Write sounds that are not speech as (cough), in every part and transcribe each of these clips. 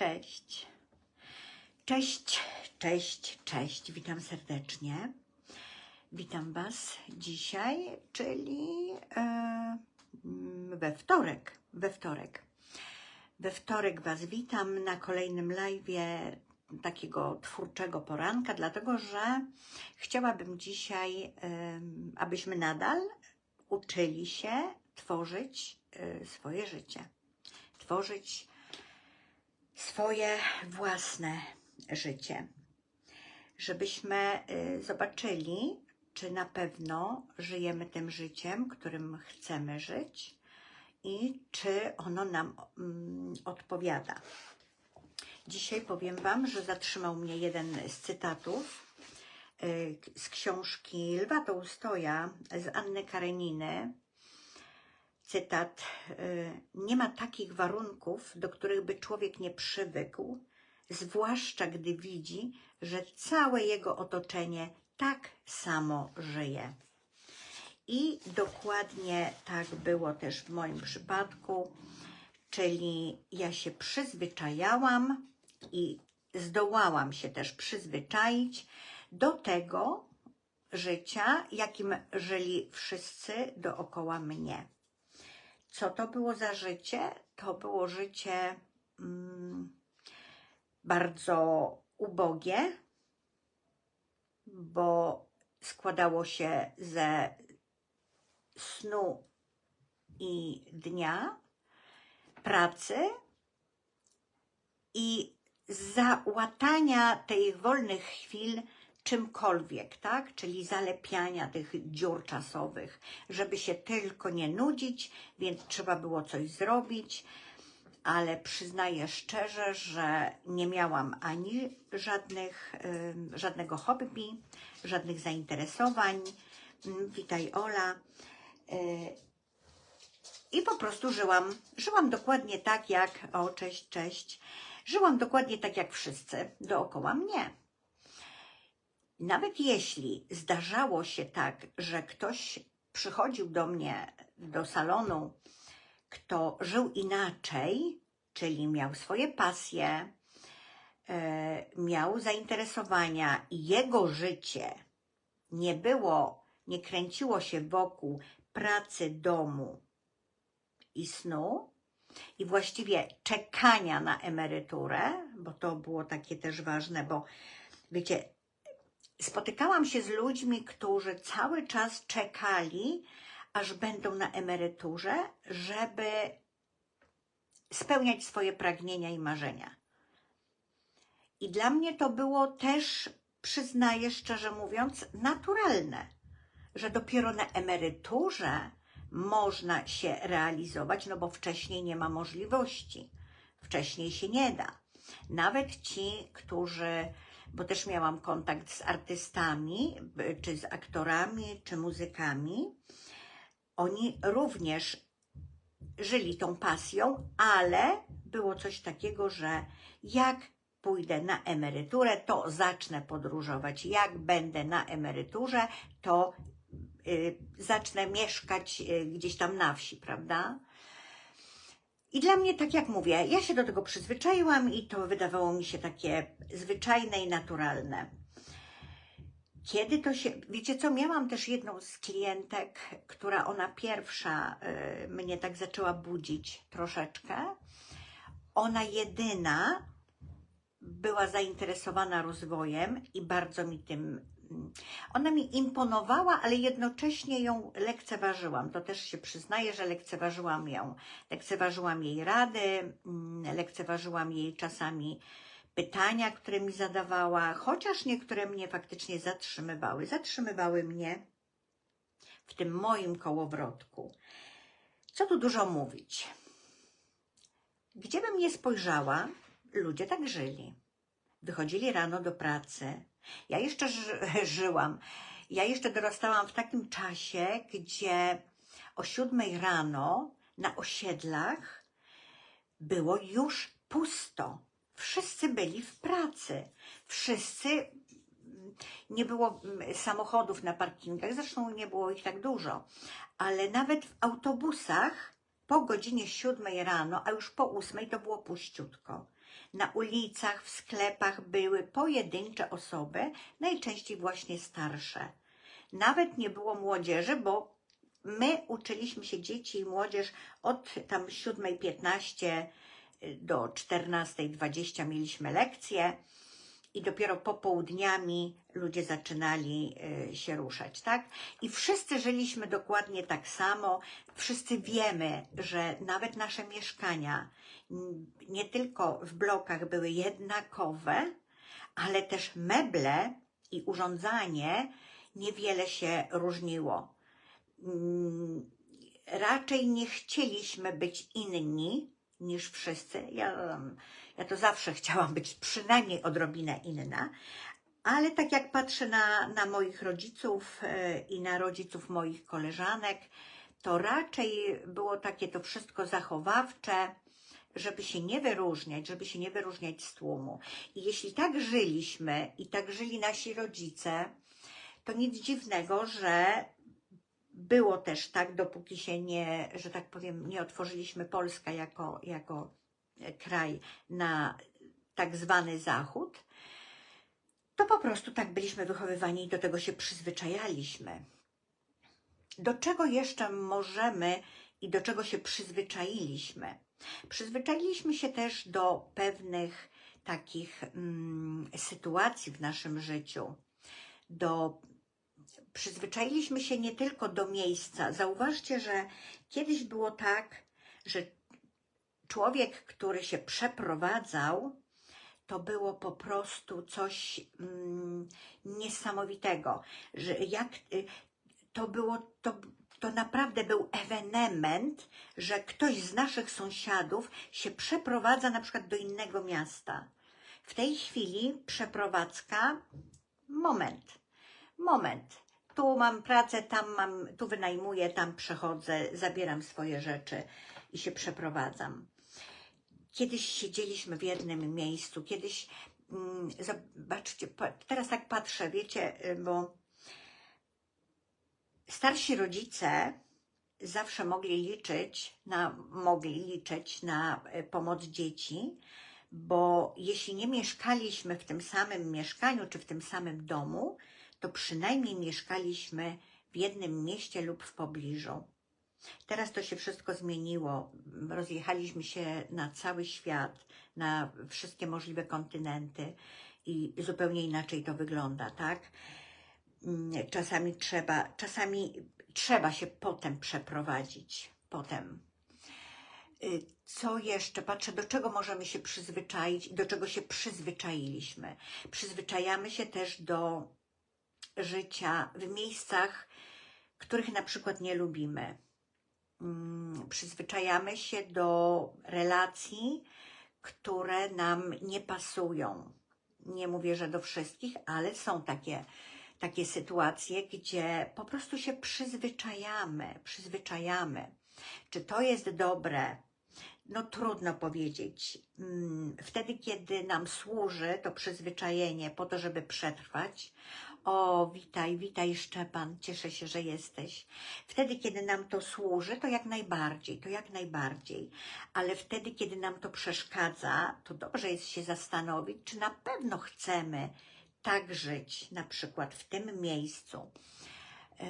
Cześć. Cześć, cześć, cześć. Witam serdecznie. Witam Was dzisiaj, czyli e, mm, we wtorek. We wtorek. We wtorek Was witam na kolejnym live'ie takiego twórczego poranka, dlatego że chciałabym dzisiaj, abyśmy nadal uczyli się tworzyć e, swoje życie. Tworzyć swoje własne życie. Żebyśmy y, zobaczyli, czy na pewno żyjemy tym życiem, którym chcemy żyć i czy ono nam mm, odpowiada. Dzisiaj powiem Wam, że zatrzymał mnie jeden z cytatów y, z książki Lwa Tołstoja z Anny Kareniny. Cytat: y, Nie ma takich warunków, do których by człowiek nie przywykł, zwłaszcza gdy widzi, że całe jego otoczenie tak samo żyje. I dokładnie tak było też w moim przypadku, czyli ja się przyzwyczajałam i zdołałam się też przyzwyczaić do tego życia, jakim żyli wszyscy dookoła mnie. Co to było za życie? To było życie mm, bardzo ubogie, bo składało się ze snu i dnia, pracy i załatania tych wolnych chwil czymkolwiek, tak? Czyli zalepiania tych dziur czasowych, żeby się tylko nie nudzić, więc trzeba było coś zrobić, ale przyznaję szczerze, że nie miałam ani żadnych, żadnego hobby, żadnych zainteresowań. Mm, Witaj Ola. Y, I po prostu żyłam, żyłam dokładnie tak jak, o cześć, cześć, żyłam dokładnie tak jak wszyscy dookoła mnie. Nawet jeśli zdarzało się tak, że ktoś przychodził do mnie do salonu, kto żył inaczej, czyli miał swoje pasje, e, miał zainteresowania i jego życie nie było, nie kręciło się wokół pracy, domu i snu, i właściwie czekania na emeryturę, bo to było takie też ważne, bo wiecie, spotykałam się z ludźmi, którzy cały czas czekali, aż będą na emeryturze, żeby spełniać swoje pragnienia i marzenia. I dla mnie to było też, przyznaję szczerze mówiąc, naturalne, że dopiero na emeryturze można się realizować, no bo wcześniej nie ma możliwości, wcześniej się nie da. Nawet ci, którzy bo też miałam kontakt z artystami, czy z aktorami, czy muzykami. Oni również żyli tą pasją, ale było coś takiego, że jak pójdę na emeryturę, to zacznę podróżować. Jak będę na emeryturze, to y, zacznę mieszkać y, gdzieś tam na wsi, prawda? I dla mnie, tak jak mówię, ja się do tego przyzwyczaiłam i to wydawało mi się takie zwyczajne i naturalne. Kiedy to się, wiecie co, miałam też jedną z klientek, która ona pierwsza y, mnie tak zaczęła budzić troszeczkę. Ona jedyna była zainteresowana rozwojem i bardzo mi tym. Ona mi imponowała, ale jednocześnie ją lekceważyłam. To też się przyznaję, że lekceważyłam ją. Lekceważyłam jej rady, mm, lekceważyłam jej czasami pytania, które mi zadawała, chociaż niektóre mnie faktycznie zatrzymywały. Zatrzymywały mnie w tym moim kołowrotku. Co tu dużo mówić? Gdzie bym nie spojrzała, ludzie tak żyli. Wychodzili rano do pracy. Ja jeszcze ży (laughs) żyłam. Ja jeszcze dorastałam w takim czasie, gdzie o siódmej rano na osiedlach było już pusto. Wszyscy byli w pracy. Wszyscy mm, nie było mm, samochodów na parkingach, zresztą nie było ich tak dużo, ale nawet w autobusach po godzinie siódmej rano, a już po ósmej to było puściutko. Na ulicach, w sklepach były pojedyncze osoby, najczęściej właśnie starsze. Nawet nie było młodzieży, bo my uczyliśmy się dzieci i młodzież od tam 7.15 do 14.20 mieliśmy lekcje i dopiero popołudniami ludzie zaczynali y, się ruszać, tak? I wszyscy żyliśmy dokładnie tak samo. Wszyscy wiemy, że nawet nasze mieszkania nie tylko w blokach były jednakowe, ale też meble i urządzanie niewiele się różniło. Mm, Raczej nie chcieliśmy być inni niż wszyscy. Ja, ja to zawsze chciałam być przynajmniej odrobinę inna, ale tak jak patrzę na, na moich rodziców e, i na rodziców moich koleżanek, to raczej było takie to wszystko zachowawcze, żeby się nie wyróżniać, żeby się nie wyróżniać z tłumu. I jeśli tak żyliśmy i tak żyli nasi rodzice, to nic dziwnego, że było też tak, dopóki się nie, że tak powiem, nie otworzyliśmy Polska jako, jako kraj na tak zwany Zachód, to po prostu tak byliśmy wychowywani i do tego się przyzwyczajaliśmy. Do czego jeszcze możemy i do czego się przyzwyczailiśmy? Przyzwyczailiśmy się też do pewnych takich mm, sytuacji w naszym życiu, do przyzwyczailiśmy się nie tylko do miejsca. Zauważcie, że kiedyś było tak, że człowiek, który się przeprowadzał, to było po prostu coś mm, niesamowitego, że jak y, to było, to, to naprawdę był ewenement, że ktoś z naszych sąsiadów się przeprowadza na przykład do innego miasta. W tej chwili przeprowadzka, moment, moment. Tu mam pracę, tam mam, tu wynajmuję, tam przechodzę, zabieram swoje rzeczy i się przeprowadzam. Kiedyś siedzieliśmy w jednym miejscu, kiedyś, mm, zobaczcie, teraz tak patrzę, wiecie, y, bo starsi rodzice zawsze mogli liczyć na, mogli liczyć na y, pomoc dzieci, bo jeśli nie mieszkaliśmy w tym samym mieszkaniu czy w tym samym domu, to przynajmniej mieszkaliśmy w jednym mieście lub w pobliżu. Teraz to się wszystko zmieniło. Rozjechaliśmy się na cały świat, na wszystkie możliwe kontynenty i zupełnie inaczej to wygląda, tak? Czasami trzeba, czasami trzeba się potem przeprowadzić. Potem. Co jeszcze? Patrzę, do czego możemy się przyzwyczaić i do czego się przyzwyczailiśmy. Przyzwyczajamy się też do życia w miejscach, których na przykład nie lubimy. Mm, Przyzwyczajamy się do relacji, które nam nie pasują. Nie mówię, że do wszystkich, ale są takie, takie sytuacje, gdzie po prostu się przyzwyczajamy, przyzwyczajamy. Czy to jest dobre? No trudno powiedzieć. Mm, Wtedy, kiedy nam służy to przyzwyczajenie po to, żeby przetrwać, o, witaj, witaj Szczepan, cieszę się, że jesteś. Wtedy, kiedy nam to służy, to jak najbardziej, to jak najbardziej. Ale wtedy, kiedy nam to przeszkadza, to dobrze jest się zastanowić, czy na pewno chcemy tak żyć, na przykład w tym miejscu. Yy,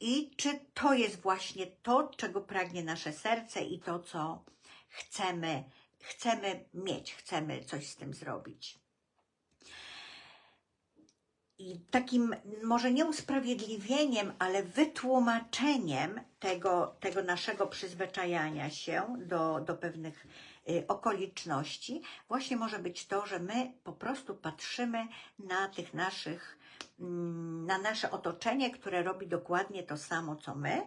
I czy to jest właśnie to, czego pragnie nasze serce i to, co chcemy, chcemy mieć, chcemy coś z tym zrobić. Takim może nie usprawiedliwieniem, ale wytłumaczeniem tego, tego naszego przyzwyczajania się do, do pewnych y, okoliczności właśnie może być to, że my po prostu patrzymy na tych naszych, mm, na nasze otoczenie, które robi dokładnie to samo, co my,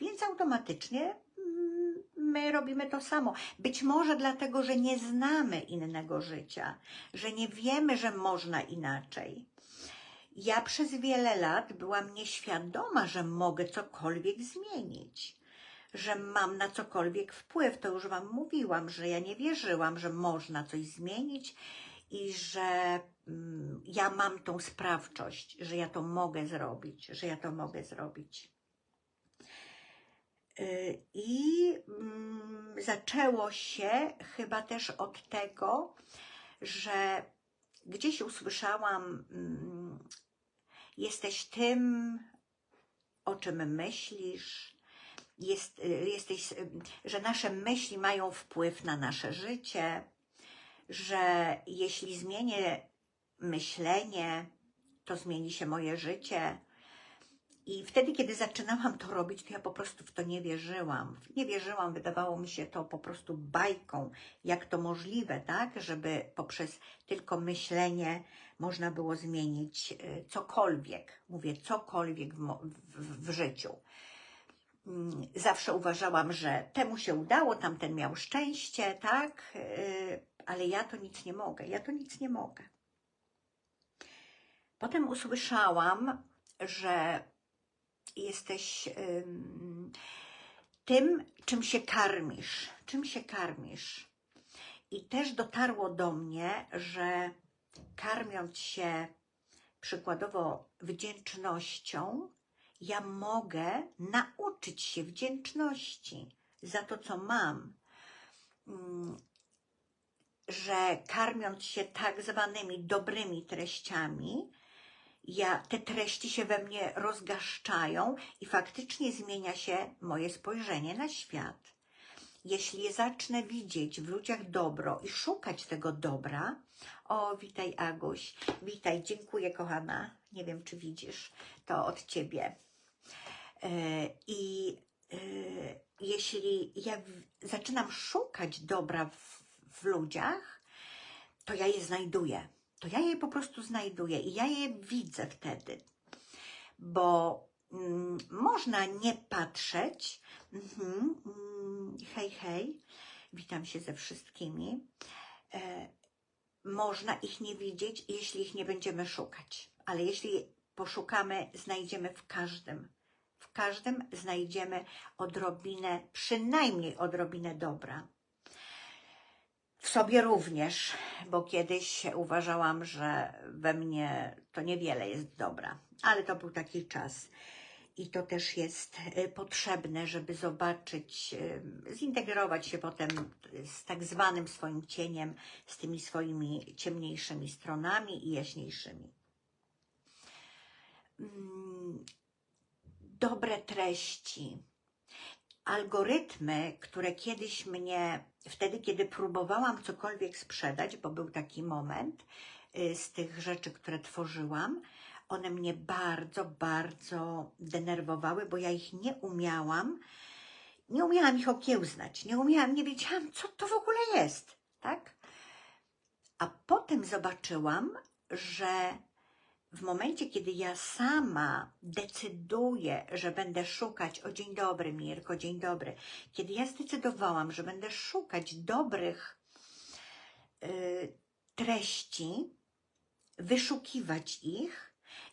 więc automatycznie mm, my robimy to samo. Być może dlatego, że nie znamy innego życia, że nie wiemy, że można inaczej. Ja przez wiele lat byłam nieświadoma, że mogę cokolwiek zmienić, że mam na cokolwiek wpływ. To już Wam mówiłam, że ja nie wierzyłam, że można coś zmienić i że mm, ja mam tą sprawczość, że ja to mogę zrobić, że ja to mogę zrobić. Y, I mm, zaczęło się chyba też od tego, że gdzieś usłyszałam, mm, jesteś tym, o czym myślisz, jest, y, jesteś, y, że nasze myśli mają wpływ na nasze życie, że jeśli zmienię myślenie, to zmieni się moje życie. I wtedy, kiedy zaczynałam to robić, to ja po prostu w to nie wierzyłam. Nie wierzyłam, wydawało mi się to po prostu bajką, jak to możliwe, tak, żeby poprzez tylko myślenie można było zmienić y, cokolwiek. Mówię, cokolwiek w, w, w życiu. Mm, Zawsze uważałam, że temu się udało, tamten miał szczęście, tak, y, ale ja to nic nie mogę, ja to nic nie mogę. Potem usłyszałam, że jesteś ym, tym, czym się karmisz, czym się karmisz. I też dotarło do mnie, że karmiąc się przykładowo wdzięcznością, ja mogę nauczyć się wdzięczności za to, co mam. Mm, Że karmiąc się tak zwanymi dobrymi treściami, ja, te treści się we mnie rozgaszczają i faktycznie zmienia się moje spojrzenie na świat. Jeśli zacznę widzieć w ludziach dobro i szukać tego dobra, o, witaj Aguś, witaj, dziękuję kochana, nie wiem czy widzisz, to od Ciebie. E, I e, jeśli ja zaczynam szukać dobra w, w ludziach, to ja je znajduję. To ja je po prostu znajduję i ja je widzę wtedy. Bo mm, można nie patrzeć. Mhm, mm, hej, hej, witam się ze wszystkimi. E, można ich nie widzieć, jeśli ich nie będziemy szukać. Ale jeśli poszukamy, znajdziemy w każdym. W każdym znajdziemy odrobinę, przynajmniej odrobinę dobra. W sobie również, bo kiedyś uważałam, że we mnie to niewiele jest dobra, ale to był taki czas. I to też jest y, potrzebne, żeby zobaczyć, y, zintegrować się potem z tak zwanym swoim cieniem, z tymi swoimi ciemniejszymi stronami i jaśniejszymi. Mm, Dobre treści, algorytmy, które kiedyś mnie, wtedy kiedy próbowałam cokolwiek sprzedać, bo był taki moment y, z tych rzeczy, które tworzyłam, one mnie bardzo, bardzo denerwowały, bo ja ich nie umiałam, nie umiałam ich okiełznać, nie umiałam, nie wiedziałam, co to w ogóle jest, tak? A potem zobaczyłam, że w momencie, kiedy ja sama decyduję, że będę szukać, o dzień dobry Mirko, dzień dobry, kiedy ja zdecydowałam, że będę szukać dobrych y, treści, wyszukiwać ich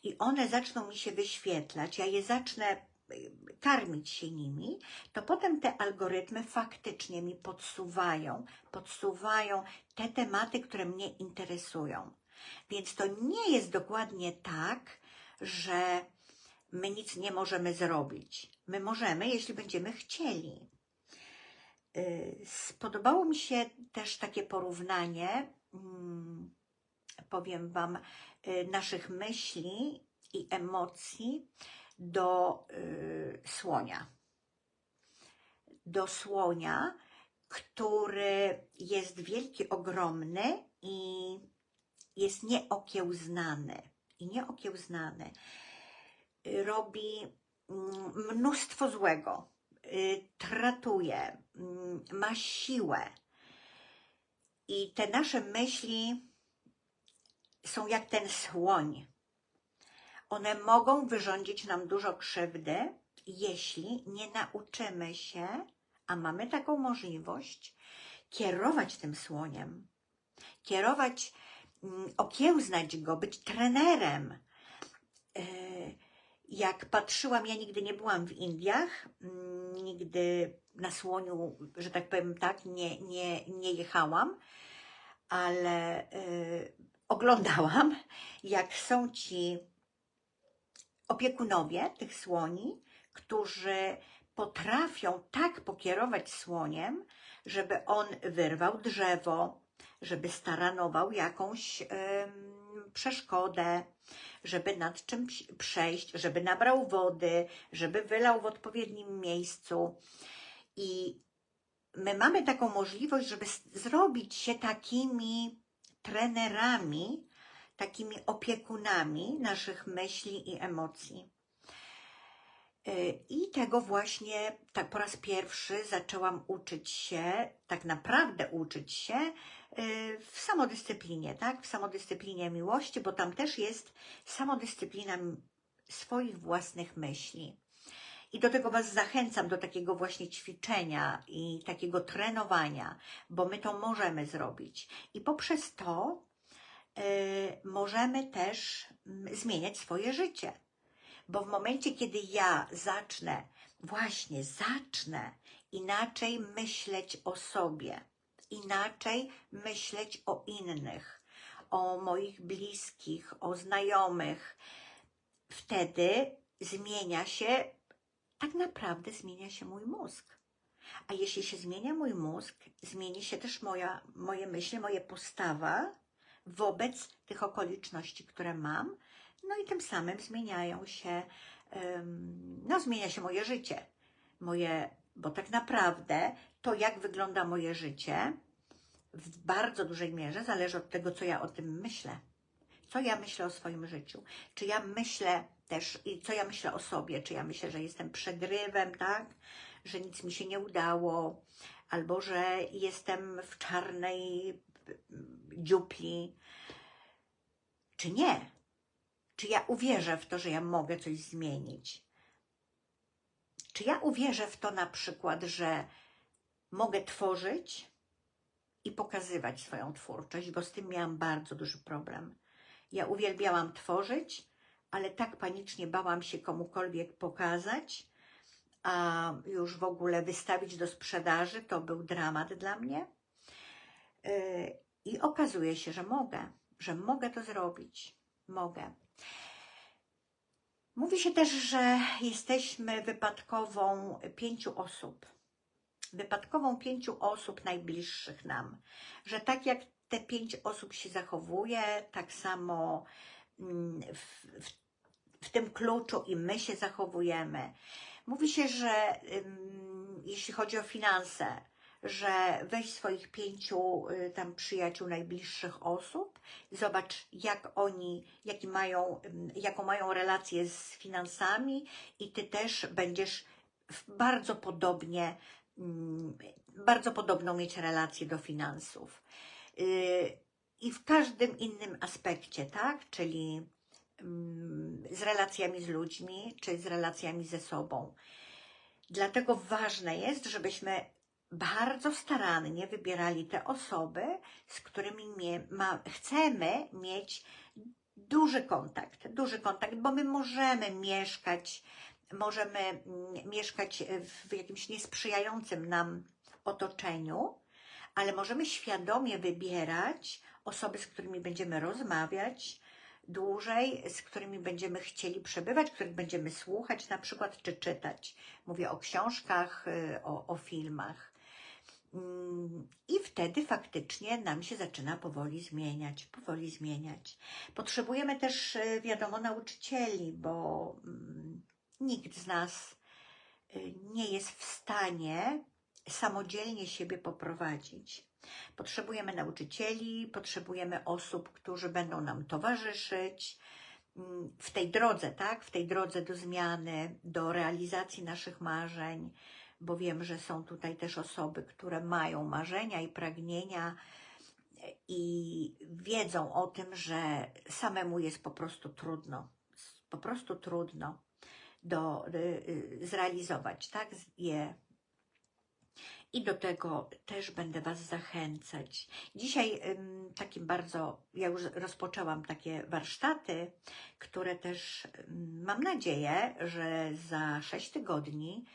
i one zaczną mi się wyświetlać, ja je zacznę y, karmić się nimi, to potem te algorytmy faktycznie mi podsuwają, podsuwają te tematy, które mnie interesują. Więc to nie jest dokładnie tak, że my nic nie możemy zrobić. My możemy, jeśli będziemy chcieli. Y, Spodobało mi się też takie porównanie, mm, powiem Wam, naszych myśli i emocji do y, słonia. Do słonia, który jest wielki, ogromny i jest nieokiełznany. I nieokiełznany. Y, Robi mm, mnóstwo złego. y, Tratuje, mm, ma siłę. I te nasze myśli są jak ten słoń. One mogą wyrządzić nam dużo krzywdy, jeśli nie nauczymy się, a mamy taką możliwość, kierować tym słoniem. Kierować, mm, okiełznać go, być trenerem. E, Jak patrzyłam, ja nigdy nie byłam w Indiach, mm, nigdy na słoniu, że tak powiem tak, nie, nie, nie jechałam, ale e, oglądałam, jak są ci opiekunowie tych słoni, którzy potrafią tak pokierować słoniem, żeby on wyrwał drzewo, żeby staranował jakąś przeszkodę, żeby nad czymś przejść, żeby nabrał wody, żeby wylał w odpowiednim miejscu. I my mamy taką możliwość, żeby zrobić się takimi trenerami, takimi opiekunami naszych myśli i emocji. Y, I tego właśnie tak po raz pierwszy zaczęłam uczyć się, tak naprawdę uczyć się y, w samodyscyplinie, tak? W samodyscyplinie miłości, bo tam też jest samodyscyplina swoich własnych myśli. I do tego Was zachęcam, do takiego właśnie ćwiczenia i takiego trenowania, bo my to możemy zrobić. I poprzez to y, możemy też mm, zmieniać swoje życie. Bo w momencie, kiedy ja zacznę, właśnie zacznę inaczej myśleć o sobie, inaczej myśleć o innych, o moich bliskich, o znajomych, wtedy zmienia się, tak naprawdę zmienia się mój mózg. A jeśli się zmienia mój mózg, zmieni się też moja, moje myśli, moja postawa wobec tych okoliczności, które mam, no i tym samym zmieniają się, no zmienia się moje życie. Moje, bo tak naprawdę to, jak wygląda moje życie, w bardzo dużej mierze zależy od tego, co ja o tym myślę. Co ja myślę o swoim życiu? Czy ja myślę też, i co ja myślę o sobie? Czy ja myślę, że jestem przegrywem, tak? Że nic mi się nie udało, albo że jestem w czarnej mm, dziupli, czy nie? Czy ja uwierzę w to, że ja mogę coś zmienić? Czy ja uwierzę w to na przykład, że mogę tworzyć i pokazywać swoją twórczość, bo z tym miałam bardzo duży problem. Ja uwielbiałam tworzyć, ale tak panicznie bałam się komukolwiek pokazać, a już w ogóle wystawić do sprzedaży to był dramat dla mnie. Yy, I okazuje się, że mogę, że mogę to zrobić. Mogę. Mówi się też, że jesteśmy wypadkową pięciu osób. Wypadkową pięciu osób najbliższych nam. Że tak jak te pięć osób się zachowuje, tak samo mm, w, w, w tym kluczu i my się zachowujemy. Mówi się, że jeśli chodzi o finanse, że weź swoich pięciu y, tam przyjaciół, najbliższych osób, zobacz jak oni, jaki mają, jaką mają relację z finansami i ty też będziesz bardzo podobnie, bardzo podobną mieć relację do finansów. Y, I w każdym innym aspekcie, tak? Czyli ym, z relacjami z ludźmi, czy z relacjami ze sobą. Dlatego ważne jest, żebyśmy bardzo starannie wybierali te osoby, z którymi ma, chcemy mieć duży kontakt, duży kontakt, bo my możemy mieszkać, możemy mm, mieszkać w jakimś niesprzyjającym nam otoczeniu, ale możemy świadomie wybierać osoby, z którymi będziemy rozmawiać dłużej, z którymi będziemy chcieli przebywać, których będziemy słuchać na przykład, czy czytać. Mówię o książkach, y, o, o filmach. Mm, I wtedy faktycznie nam się zaczyna powoli zmieniać, powoli zmieniać. Potrzebujemy też, y, wiadomo, nauczycieli, bo mm, nikt z nas y, nie jest w stanie samodzielnie siebie poprowadzić. Potrzebujemy nauczycieli, potrzebujemy osób, którzy będą nam towarzyszyć mm, w tej drodze, tak? W tej drodze do zmiany, do realizacji naszych marzeń, bo wiem, że są tutaj też osoby, które mają marzenia i pragnienia e, i wiedzą o tym, że samemu jest po prostu trudno, po prostu trudno do, y, y, zrealizować, tak? Je i do tego też będę Was zachęcać. Dzisiaj takim bardzo, ja już rozpoczęłam takie warsztaty, które też mam nadzieję, że za 6 tygodni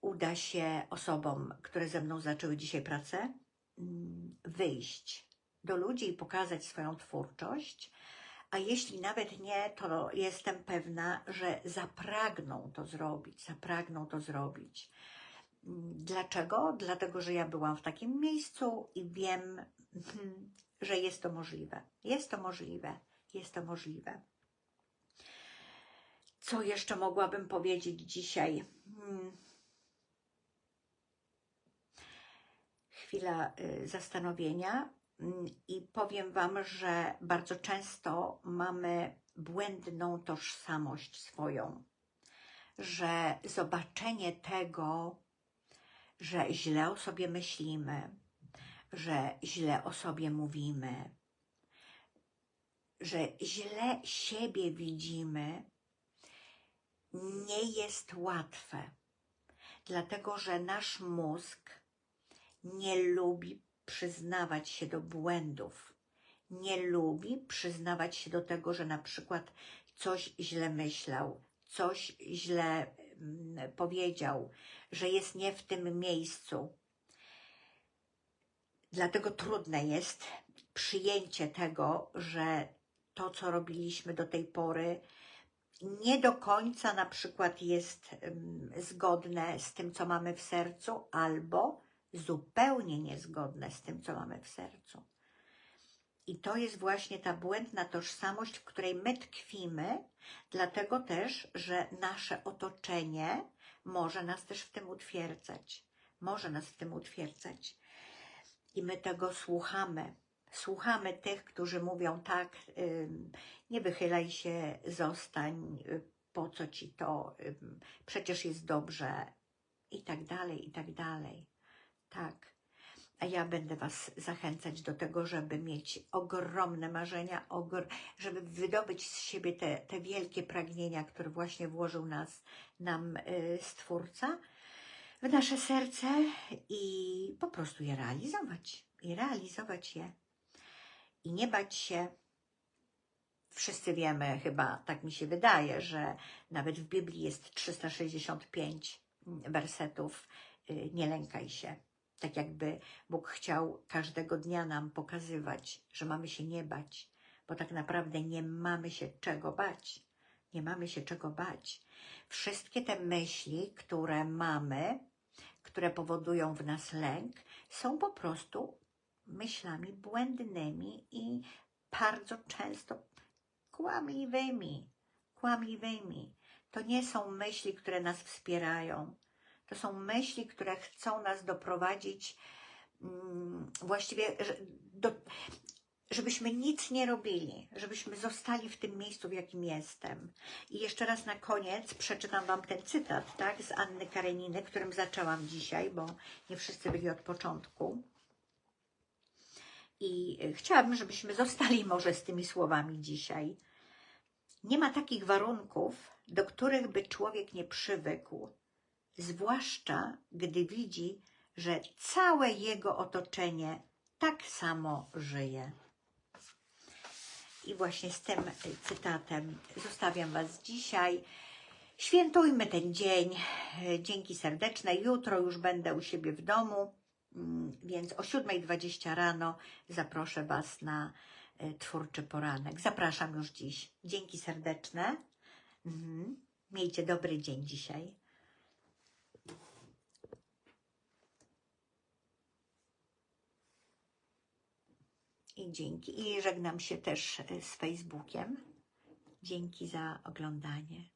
uda się osobom, które ze mną zaczęły dzisiaj pracę, wyjść do ludzi i pokazać swoją twórczość, a jeśli nawet nie, to jestem pewna, że zapragną to zrobić, zapragną to zrobić. Dlaczego? Dlatego, że ja byłam w takim miejscu i wiem, (laughs) że jest to możliwe. Jest to możliwe. Jest to możliwe. Co jeszcze mogłabym powiedzieć dzisiaj? Hmm. Chwila y, zastanowienia mm, i powiem Wam, że bardzo często mamy błędną tożsamość swoją, że zobaczenie tego, że źle o sobie myślimy, że źle o sobie mówimy, że źle siebie widzimy, nie jest łatwe, dlatego że nasz mózg nie lubi przyznawać się do błędów, nie lubi przyznawać się do tego, że na przykład coś źle myślał, coś źle powiedział, że jest nie w tym miejscu. Dlatego trudne jest przyjęcie tego, że to, co robiliśmy do tej pory, nie do końca na przykład jest zgodne z tym, co mamy w sercu, albo zupełnie niezgodne z tym, co mamy w sercu. I to jest właśnie ta błędna tożsamość, w której my tkwimy, dlatego też, że nasze otoczenie może nas też w tym utwierdzać. Może nas w tym utwierdzać. I my tego słuchamy. Słuchamy tych, którzy mówią tak, nie wychylaj się, zostań, y, po co ci to, przecież jest dobrze i tak dalej, i tak dalej. Tak. A ja będę Was zachęcać do tego, żeby mieć ogromne marzenia, ogr żeby wydobyć z siebie te, te wielkie pragnienia, które właśnie włożył nas, nam y, Stwórca w nasze serce i po prostu je realizować. I realizować je. I nie bać się. Wszyscy wiemy, chyba tak mi się wydaje, że nawet w Biblii jest 365 wersetów. Y, nie lękaj się tak jakby Bóg chciał każdego dnia nam pokazywać, że mamy się nie bać, bo tak naprawdę nie mamy się czego bać. Nie mamy się czego bać. Wszystkie te myśli, które mamy, które powodują w nas lęk, są po prostu myślami błędnymi i bardzo często kłamliwymi. Kłamliwymi. To nie są myśli, które nas wspierają. To są myśli, które chcą nas doprowadzić mm, właściwie do, żebyśmy nic nie robili, żebyśmy zostali w tym miejscu, w jakim jestem. I jeszcze raz na koniec przeczytam Wam ten cytat tak, z Anny Kareniny, którym zaczęłam dzisiaj, bo nie wszyscy byli od początku. I chciałabym, żebyśmy zostali może z tymi słowami dzisiaj. Nie ma takich warunków, do których by człowiek nie przywykł, zwłaszcza gdy widzi, że całe jego otoczenie tak samo żyje. I właśnie z tym cytatem zostawiam Was dzisiaj. Świętujmy ten dzień. Dzięki serdeczne. Jutro już będę u siebie w domu, mm, więc o 7.20 rano zaproszę Was na e, twórczy poranek. Zapraszam już dziś. Dzięki serdeczne. Mhm. Miejcie dobry dzień dzisiaj. I dzięki. I żegnam się też e, z Facebookiem. Dzięki za oglądanie.